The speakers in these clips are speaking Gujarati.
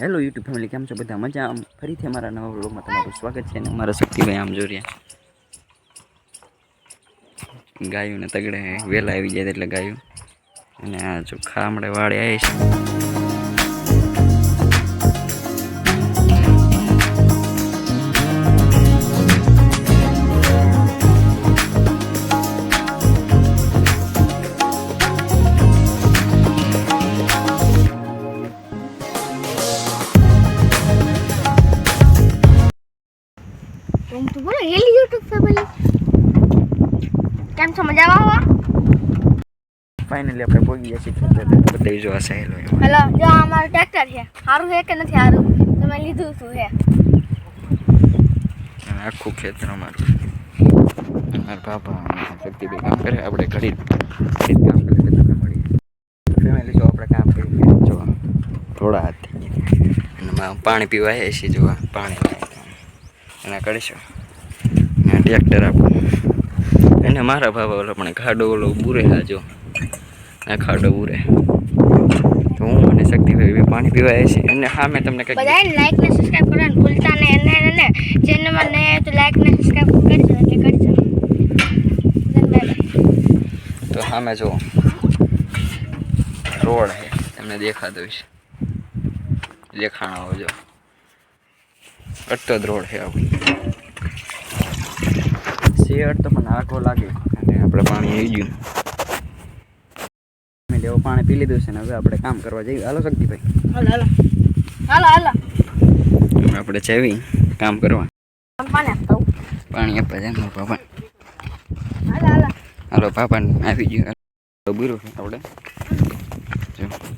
હેલો યુટ્યુબ ફેમિલી કેમ છો બધા? મજા આમ ફરીથી અમારા નવા વ્લોગમાં તમારું સ્વાગત છે અને અમારા શક્તિભાઈ આમ જો રહ્યા. ને તગડે વહેલા આવી જાય એટલે ગાયું. અને આ જો ખામડે વાળે આવી છે. ફાઇનલી આપણે પહોંચી ગયા છીએ ખેતરે બધાય જો આ સહેલો હેલો જો અમારું ટ્રેક્ટર છે. સારું છે કે નથી સારું તમે લીધું શું છે. આખું ખેતર અમારું. મારા બાપા શક્તિભાઈ કામ કરે આપણે ઘડી ઘડી કામ કરે તો તમે મળીએ ફેમિલી જો આપણે કામ કરી જો થોડા હાથ અને માં પાણી પીવા આવ્યા છીએ જો પાણી એના કરીશું. ટ્રેક્ટર આપણું એને મારા ભાવ ઓલો પણ ઘાડો ઓલો બુરે હા જો. આ ખાડો ઉરે. તો હું અને શક્તિભાઈ પાણી પીવા છે. અને હા મેં તમને કહી બધાને લાઈક ને સબસ્ક્રાઇબ કરવાનું ભૂલતા ને એને એને ચેનલમાં ને તો લાઈક ને સબસ્ક્રાઇબ કરજો એટલે કરજો. તો તો સામે જો રોડ છે તમને દેખાતો છે દેખાણ આવજો અટતો જ રોડ છે આપણે શેડ તો મને આખો લાગે અને આપણે પાણી આવી ગયું. અમે પાણી પી લીધું છે ને હવે આપણે કામ કરવા જઈએ. હાલો શક્તિભાઈ હાલો હાલો. હાલો હાલો. આપણે જેવી કામ કરવા. પાણી આપવા જાય પાપા હાલો હાલો. હાલો પાપાને આવી ગયું. બુરું આપણે જો.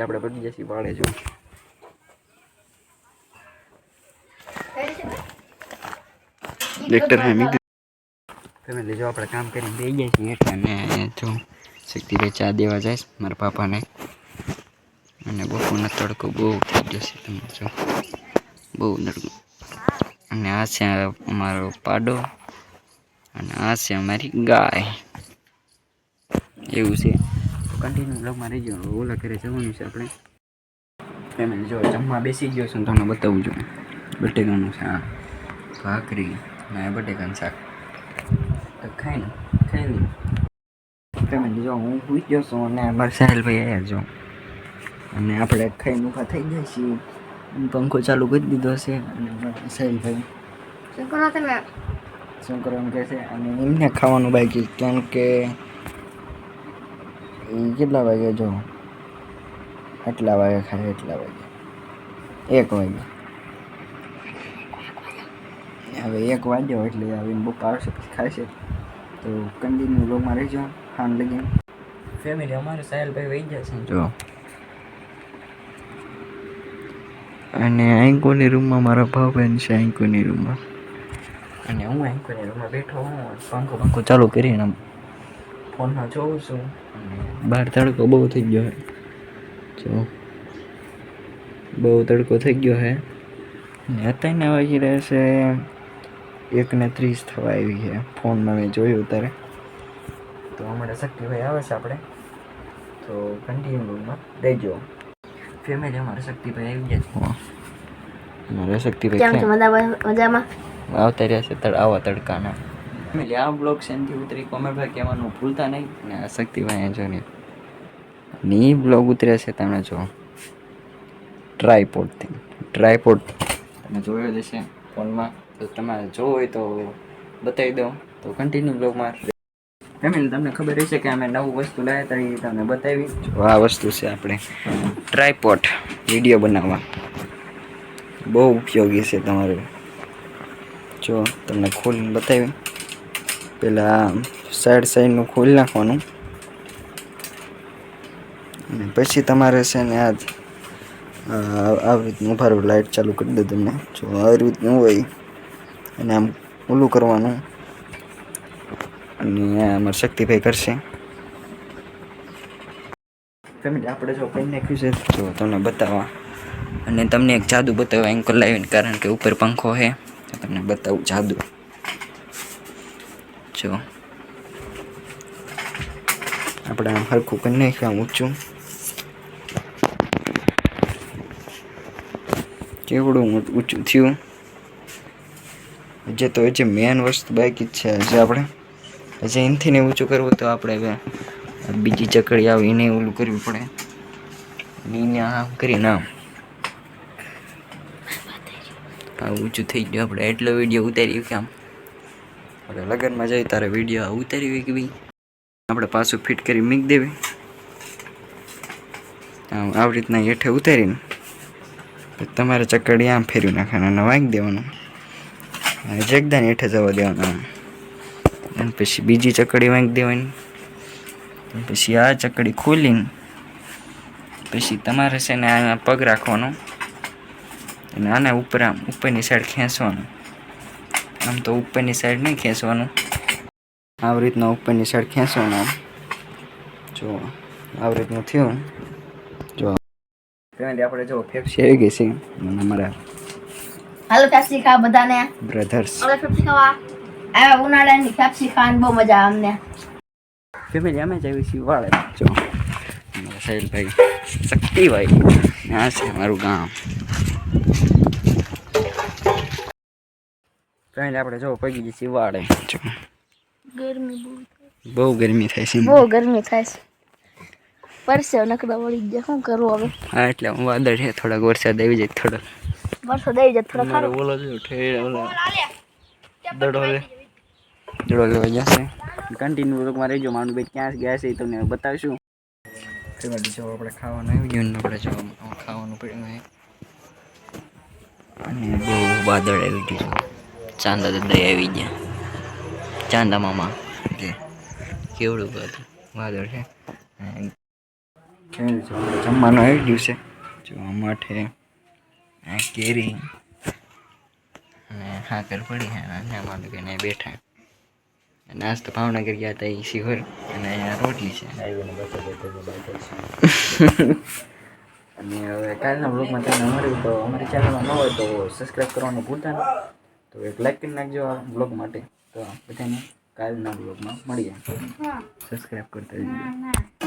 ફાઇનલી આપણે પતી જશે પાડે જો લેક્ટર હે તમે ફેમિલી જો આપણે કામ કરીને બે ગયા છીએ. એટલે અને જો શક્તિભાઈ ચા દેવા જાય મારા પાપાને. અને બપોરનો તડકો બહુ થઈ જશે તમે જો. બહુ તડકો અને આ છે અમારો પાડો. અને આ છે અમારી ગાય. એવું છે. કન્ટિન્યુ બ્લોગમાં રહી ગયો ઓલા ઘરે જવાનું છે આપણે. ફેમિલી જો જમવા બેસી ગયો છું તમને બતાવું છું. બટેકાનું શાક ભાખરી ને બટેકાનું શાક. તો ખાઈ ને ખાઈ ને ફેમિલી જો હું સુઈ ગયો છું અને અમારા સાહેલભાઈ આવ્યા છો અને આપણે ખાઈને ઊભા થઈ ગયા છીએ. પંખો ચાલુ કરી દીધો છે અને સાહેલભાઈ શું કરો તમે? શું કરવાનું કહે છે? અને એમને ખાવાનું બાકી કેમ કે એ કેટલા વાગે જો? આટલા વાગે ખાય એટલા વાગે. એક વાગે. હવે એક વાગ્યો એટલે આવીને બપોર આવશે પછી ખાશે. તો કન્ટિન્યુ લોગમાં રહેજો ખાન લગીને. ફેમિલી અમારે સાહેલભાઈ વહી ગયા છે. જો. અને આંકોની રૂમમાં મારા ભાવબેન છે આંકોની રૂમમાં. અને હું આંકોની રૂમમાં બેઠો હું પંખો પંખો ચાલુ કરીને આમ. ફોનમાં જોઉં છું. બહાર તડકો બહુ થઈ ગયો હે. જો. બહુ તડકો થઈ ગયો હે. ને અત્યારના વાગી રહેશે એક ને ત્રીસ થવા આવી છે. ફોનમાં મેં જોયું ત્યારે તો અમારે શક્તિભાઈ આવે છે આપણે. તો કન્ટિન્યુ રૂમમાં રહેજો ફેમિલી અમારે શક્તિભાઈ આવી ગયા છે. મારે કેમ છો? શક્તિભાઈ મજામાં? આવતા રહ્યા છે તડ આવા તડકાના. ફેમિલી આ બ્લોગ શાંતિ ઉતરી? કોમેન્ટમાં કહેવાનું ભૂલતા નહીં ને આ શક્તિભાઈ જો ને. ની બ્લોગ ઉતરે છે તમે જો. ટ્રાયપોડથી ટ્રાયપોડ તમે જોયો જ છે ફોનમાં. તો તમારે જો હોય તો બતાવી દઉં. તો કન્ટિન્યુ બ્લોગમાં. ફેમિલી, તમને ખબર હશે કે અમે નવું વસ્તુ લાવ્યા હતા એ તમને બતાવી. આ વસ્તુ છે આપણે ટ્રાયપોટ વીડિયો બનાવવા. બહુ ઉપયોગી છે તમારું. જો તમને ખોલીને બતાવી. પહેલાં સાઈડ સાઈડનું ખોલી નાખવાનું. અને પછી તમારે છે ને આ આવી રીતનું ઉભારું લાઇટ ચાલુ કરી દે તમને. જો આવી રીતનું હોય, અને આમ ઓલું કરવાનું. અને અમારે શક્તિભાઈ કરશે. આપણે જો કંઈ નાખ્યું છે. જો તમને બતાવવા. અને તમને એક જાદુ બતાવવા એન્કર લાવીને, કારણ કે ઉપર પંખો છે. તમને બતાવું જાદુ. જો આપણે આમ હરખું કરી નાખ્યું આમ ઊંચું કેવડું ઊંચું થયું. જે તો હજી મેન વસ્તુ બાકી જ છે હજી આપણે. હજી એનથી ને ઊંચું કરવું તો આપણે હવે બીજી ચકડી આવે એને ઓલું કરવું પડે. એને આમ કરીને આમ. આ ઊંચું થઈ ગયું. આપણે એટલો વીડિયો ઉતાર્યો કે આમ. આપણે લગ્નમાં જઈ તારે વીડિયો ઉતારી કે આપણે પાછું ફિટ કરી મીક દેવી. આમ આવી રીતના હેઠે ઉતારીને તમારે ચકડી આમ ફેરવી નાખવાના અને વાંકી દેવાનું. અને જગદાન હેઠે જવા દેવાનું. અને પછી બીજી ચકડી વાંકી દેવાની. પછી આ ચકડી ખોલીને પછી તમારે છે ને આના પગ રાખવાનો. અને આના ઉપર આમ ઉપરની સાઈડ ખેંચવાનું. આમ તો ઉપરની સાઈડ નહીં ખેંચવાનું. આવી રીતના ઉપરની સાઈડ ખેંચવાનું. જો આવી રીતનું થયું. જો ફેમિલી આપણે જો ફેફસી આવી ગઈ છે. મને મારા હાલો ફેફસી ખા બધાને. બ્રધર્સ હવે ફેફસી ખાવા આ ઉનાળાની ફેફસી ખાવાની બહુ મજા આવે અમને. ફેમિલી અમે જ આવી છીએ વાળે. જો અમારા સાહેલભાઈ શક્તિભાઈ. આ છે મારું ગામ. ફેમિલી આપણે જો પગી જઈએ વાળે ગરમી બહુ ગરમી થાય છે. બહુ ગરમી થાય છે. પરસે નકડા વળી ગયા. શું કરવું હવે? હા એટલે હું વાદળ છે. થોડાક વરસાદ આવી જાય થોડોક. વરસાદ આવી જાય થોડો મારો બોલો જો ઠેર ઓલો દડો લે દડો લેવા જશે કન્ટિન્યુ લોકમાં રહેજો. મારું ભાઈ ક્યાં ગયા છે એ તમને બતાવશું. ફેમિલી જો આપણે ખાવાનું આવી ગયું ને આપણે જો ખાવાનું પડ્યું અને બહુ વાદળ આવી ગયું છે. ચાંદા દાદા આવી ગયા. ચાંદા મામા. કે કેવડું બધું? વાદળ છે. જમવાનું? આવી ગયું છે. જોવા માટે કેરી. અને હાકર પડી છે. અમારે લોકોને બેઠા. નાસ્તો ભાવનગર ગયા હતા એ શિહોર. અને અહીંયા રોટલી છે. અને હવે કાલના બ્લોગમાં તમને અમારી તો અમારી ચેનલમાં ન હોય તો સબસ્ક્રાઈબ કરવાનું ભૂલતા નહીં તો એક લાઈક કરી નાખજો આ બ્લોગ માટે. તો બધાને કાલના બ્લોગમાં મળીએ. સબસ્ક્રાઈબ કરતા ના.